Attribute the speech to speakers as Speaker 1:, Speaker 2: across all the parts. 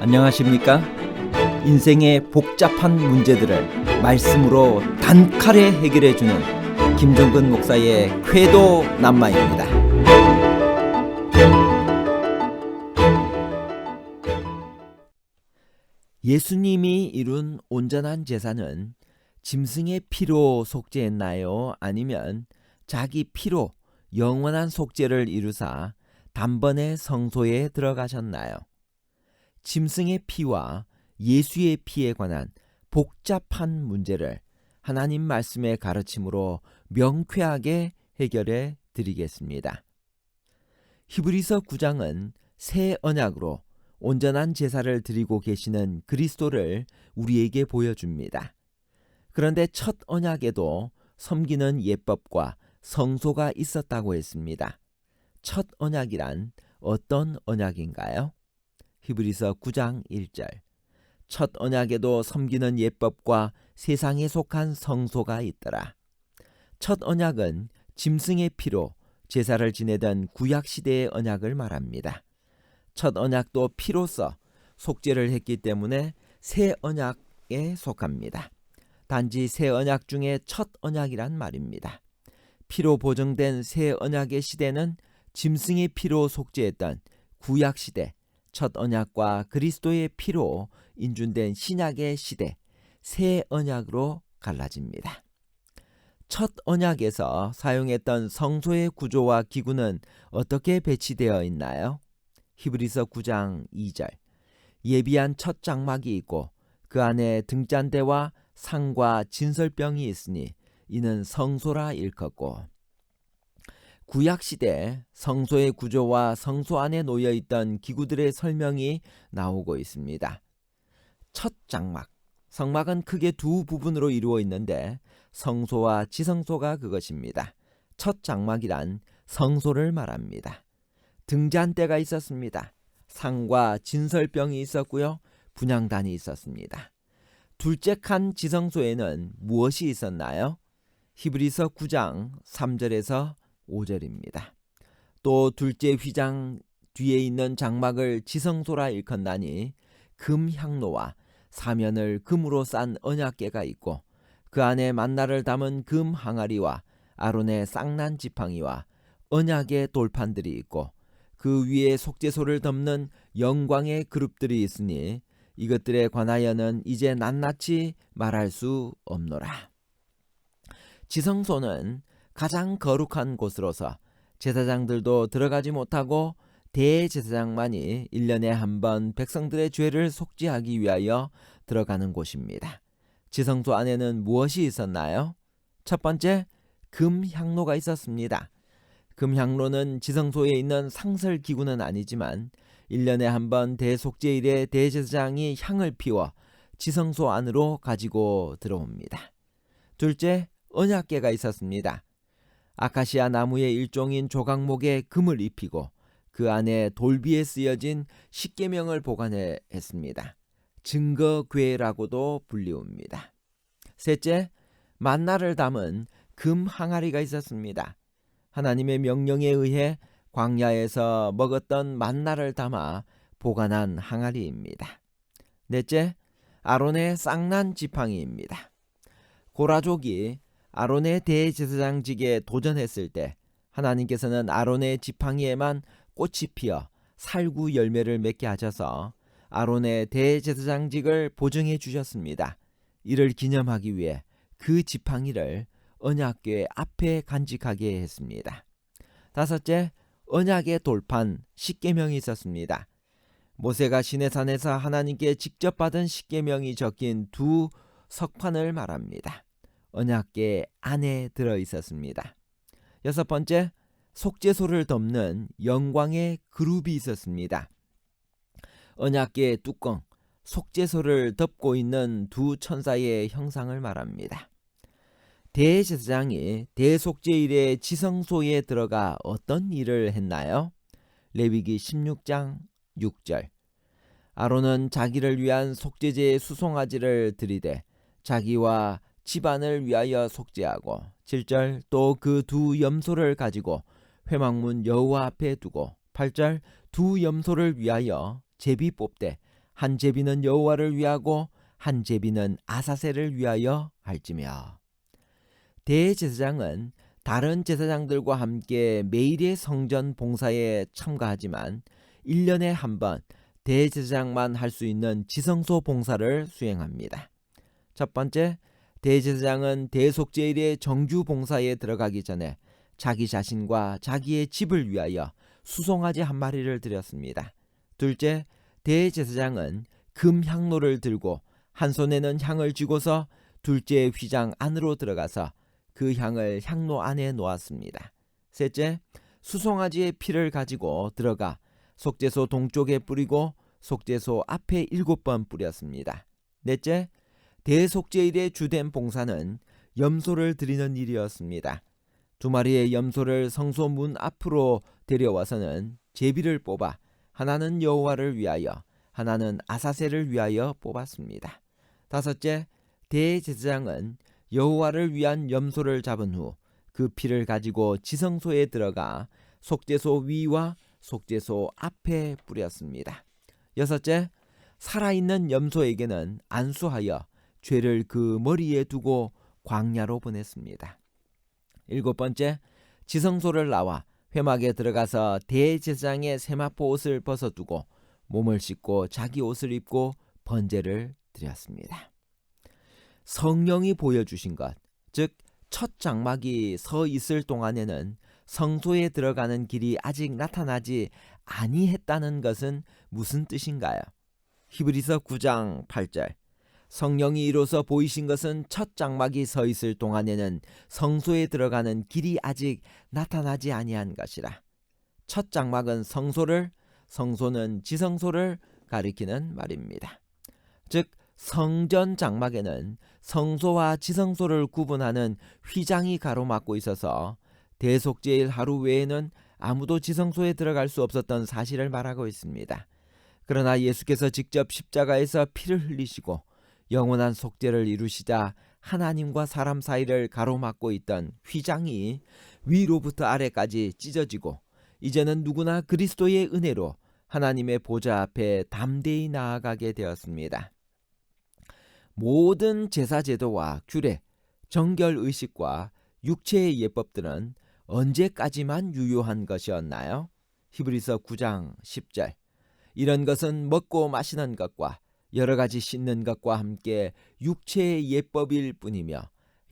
Speaker 1: 안녕하십니까? 인생의 복잡한 문제들을 말씀으로 단칼에 해결해 주는 김종근 목사의 쾌도 남마입니다. 예수님이 이룬 온전한 제사는 짐승의 피로 속죄했나요? 아니면 자기 피로 영원한 속죄를 이루사 단번에 성소에 들어가셨나요? 짐승의 피와 예수의 피에 관한 복잡한 문제를 하나님 말씀의 가르침으로 명쾌하게 해결해 드리겠습니다. 히브리서 9장은 새 언약으로 온전한 제사를 드리고 계시는 그리스도를 우리에게 보여줍니다. 그런데 첫 언약에도 섬기는 예법과 성소가 있었다고 했습니다. 첫 언약이란 어떤 언약인가요? 히브리서 9장 1절. 첫 언약에도 섬기는 예법과 세상에 속한 성소가 있더라. 첫 언약은 짐승의 피로 제사를 지내던 구약 시대의 언약을 말합니다. 첫 언약도 피로써 속죄를 했기 때문에 새 언약에 속합니다. 단지 새 언약 중에 첫 언약이란 말입니다. 피로 보정된 새 언약의 시대는 짐승의 피로 속죄했던 구약 시대, 첫 언약과 그리스도의 피로 인준된 신약의 시대, 새 언약으로 갈라집니다. 첫 언약에서 사용했던 성소의 구조와 기구는 어떻게 배치되어 있나요? 히브리서 9장 2절. 예비한 첫 장막이 있고 그 안에 등잔대와 상과 진설병이 있으니 이는 성소라 일컫고 구약 시대 성소의 구조와 성소 안에 놓여 있던 기구들의 설명이 나오고 있습니다. 첫 장막. 성막은 크게 두 부분으로 이루어 있는데 성소와 지성소가 그것입니다. 첫 장막이란 성소를 말합니다. 등잔대가 있었습니다. 상과 진설병이 있었고요. 분향단이 있었습니다. 둘째 칸 지성소에는 무엇이 있었나요? 히브리서 9장 3절에서 5절입니다. 또 둘째 휘장 뒤에 있는 장막을 지성소라 일컫나니 금 향로와 사면을 금으로 싼 언약궤가 있고 그 안에 만나를 담은 금 항아리와 아론의 쌍난 지팡이와 언약의 돌판들이 있고 그 위에 속죄소를 덮는 영광의 그룹들이 있으니 이것들에 관하여는 이제 낱낱이 말할 수 없노라. 지성소는 가장 거룩한 곳으로서 제사장들도 들어가지 못하고 대제사장만이 1년에 한 번 백성들의 죄를 속죄하기 위하여 들어가는 곳입니다. 지성소 안에는 무엇이 있었나요? 첫 번째, 금 향로가 있었습니다. 금 향로는 지성소에 있는 상설 기구는 아니지만 1년에 한 번 대속죄일에 대제사장이 향을 피워 지성소 안으로 가지고 들어옵니다. 둘째, 언약궤가 있었습니다. 아카시아 나무의 일종인 조각목에 금을 입히고 그 안에 돌비에 쓰여진 십계명을 보관해 했습니다. 증거궤라고도 불리웁니다. 셋째, 만나를 담은 금 항아리가 있었습니다. 하나님의 명령에 의해 광야에서 먹었던 만나를 담아 보관한 항아리입니다. 넷째, 아론의 쌍난 지팡이입니다. 고라족이 아론의 대제사장직에 도전했을 때 하나님께서는 아론의 지팡이에만 꽃이 피어 살구 열매를 맺게 하셔서 아론의 대제사장직을 보증해 주셨습니다. 이를 기념하기 위해 그 지팡이를 언약궤 앞에 간직하게 했습니다. 다섯째, 언약의 돌판 십계명이 있었습니다. 모세가 시내산에서 하나님께 직접 받은 십계명이 적힌 두 석판을 말합니다. 언약궤 안에 들어 있었습니다. 여섯 번째, 속죄소를 덮는 영광의 그룹이 있었습니다. 언약궤 뚜껑, 속죄소를 덮고 있는 두 천사의 형상을 말합니다. 대제사장이 대속죄일의 지성소에 들어가 어떤 일을 했나요? 레위기 16장 6절 아론은 자기를 위한 속죄제의 수송아지를 들이대 자기와 집안을 위하여 속죄하고 7절 또 그 두 염소를 가지고 회막문 여호와 앞에 두고 8절 두 염소를 위하여 제비 뽑되 한 제비는 여호와를 위하고 한 제비는 아사셀을 위하여 할지며 대제사장은 다른 제사장들과 함께 매일의 성전 봉사에 참가하지만 1년에 한 번 대제사장만 할 수 있는 지성소 봉사를 수행합니다. 첫 번째, 대제사장은 대속제일의 정규 봉사에 들어가기 전에 자기 자신과 자기의 집을 위하여 수송아지 한 마리를 드렸습니다. 둘째, 대제사장은 금 향로를 들고 한 손에는 향을 쥐고서 둘째 휘장 안으로 들어가서 그 향을 향로 안에 놓았습니다. 셋째, 수송아지의 피를 가지고 들어가 속죄소 동쪽에 뿌리고 속죄소 앞에 일곱 번 뿌렸습니다. 넷째, 대속죄일의 주된 봉사는 염소를 드리는 일이었습니다. 두 마리의 염소를 성소 문 앞으로 데려와서는 제비를 뽑아 하나는 여호와를 위하여 하나는 아사셀을 위하여 뽑았습니다. 다섯째, 대제사장은 여호와를 위한 염소를 잡은 후 그 피를 가지고 지성소에 들어가 속죄소 위와 속죄소 앞에 뿌렸습니다. 여섯째, 살아있는 염소에게는 안수하여 죄를 그 머리에 두고 광야로 보냈습니다. 일곱 번째, 지성소를 나와 회막에 들어가서 대제사장의 세마포 옷을 벗어두고 몸을 씻고 자기 옷을 입고 번제를 드렸습니다. 성령이 보여주신 것, 즉 첫 장막이 서 있을 동안에는 성소에 들어가는 길이 아직 나타나지 아니했다는 것은 무슨 뜻인가요? 히브리서 9장 8절 성령이 이로써 보이신 것은 첫 장막이 서 있을 동안에는 성소에 들어가는 길이 아직 나타나지 아니한 것이라. 첫 장막은 성소를, 성소는 지성소를 가리키는 말입니다. 즉 성전 장막에는 성소와 지성소를 구분하는 휘장이 가로막고 있어서 대속제일 하루 외에는 아무도 지성소에 들어갈 수 없었던 사실을 말하고 있습니다. 그러나 예수께서 직접 십자가에서 피를 흘리시고 영원한 속죄를 이루시자 하나님과 사람 사이를 가로막고 있던 휘장이 위로부터 아래까지 찢어지고 이제는 누구나 그리스도의 은혜로 하나님의 보좌 앞에 담대히 나아가게 되었습니다. 모든 제사 제도와 규례, 정결 의식과 육체의 예법들은 언제까지만 유효한 것이었나요? 히브리서 9장 10절. 이런 것은 먹고 마시는 것과 여러 가지 씻는 것과 함께 육체의 예법일 뿐이며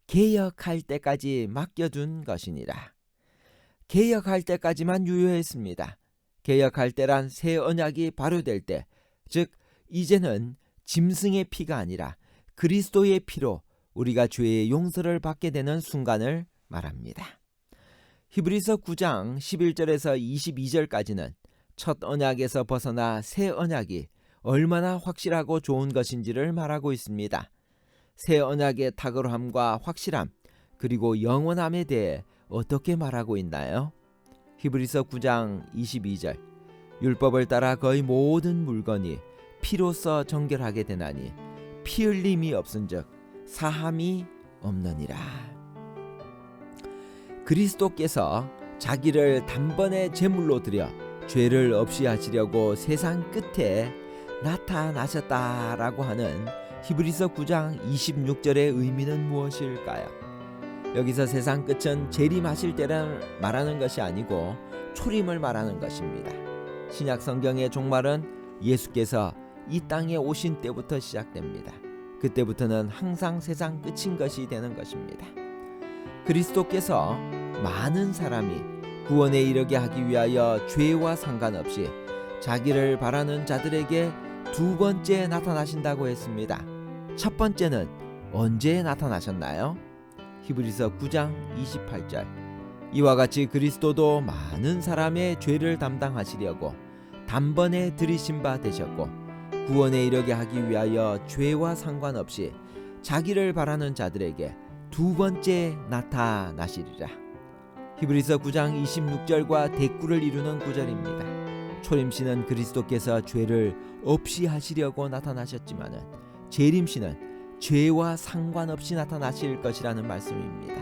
Speaker 1: 개혁할 때까지 맡겨둔 것이니라. 개혁할 때까지만 유효했습니다. 개혁할 때란 새 언약이 발효될 때, 즉 이제는 짐승의 피가 아니라 그리스도의 피로 우리가 죄의 용서를 받게 되는 순간을 말합니다. 히브리서 9장 11절에서 22절까지는 첫 언약에서 벗어나 새 언약이 얼마나 확실하고 좋은 것인지를 말하고 있습니다. 새 언약의 탁월함과 확실함 그리고 영원함에 대해 어떻게 말하고 있나요? 히브리서 9장 22절 율법을 따라 거의 모든 물건이 피로써 정결하게 되나니 피 흘림이 없은즉 사함이 없느니라. 그리스도께서 자기를 단번에 제물로 드려 죄를 없이 하시려고 세상 끝에 나타나셨다라고 하는 히브리서 9장 26절의 의미는 무엇일까요? 여기서 세상 끝은 재림하실 때를 말하는 것이 아니고 초림을 말하는 것입니다. 신약 성경의 종말은 예수께서 이 땅에 오신 때부터 시작됩니다. 그때부터는 항상 세상 끝인 것이 되는 것입니다. 그리스도께서 많은 사람이 구원에 이르게 하기 위하여 죄와 상관없이 자기를 바라는 자들에게 두 번째 나타나신다고 했습니다. 첫 번째는 언제 나타나셨나요? 히브리서 9장 28절. 이와 같이 그리스도도 많은 사람의 죄를 담당하시려고 단번에 들이신 바 되셨고 구원에 이르게 하기 위하여 죄와 상관없이 자기를 바라는 자들에게 두 번째 나타나시리라. 히브리서 9장 26절과 대꾸를 이루는 구절입니다. 초림시는 그리스도께서 죄를 없이 하시려고 나타나셨지만은 재림시는 죄와 상관없이 나타나실 것이라는 말씀입니다.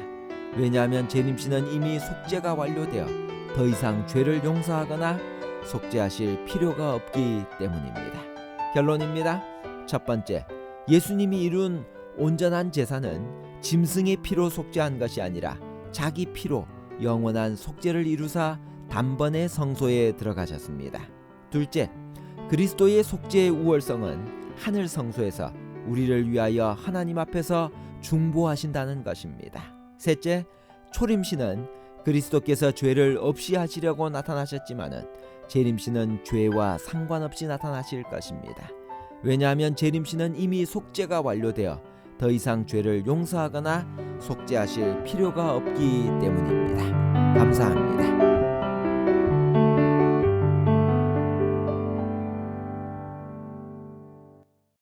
Speaker 1: 왜냐하면 재림시는 이미 속죄가 완료되어 더 이상 죄를 용서하거나 속죄하실 필요가 없기 때문입니다. 결론입니다. 첫 번째, 예수님이 이룬 온전한 제사는 짐승의 피로 속죄한 것이 아니라 자기 피로 영원한 속죄를 이루사 단번에 성소에 들어가셨습니다. 둘째, 그리스도의 속죄의 우월성은 하늘 성소에서 우리를 위하여 하나님 앞에서 중보하신다는 것입니다. 셋째, 초림신은 그리스도께서 죄를 없이 하시려고 나타나셨지만은 재림신은 죄와 상관없이 나타나실 것입니다. 왜냐하면 재림신은 이미 속죄가 완료되어 더 이상 죄를 용서하거나 속죄하실 필요가 없기 때문입니다. 감사합니다.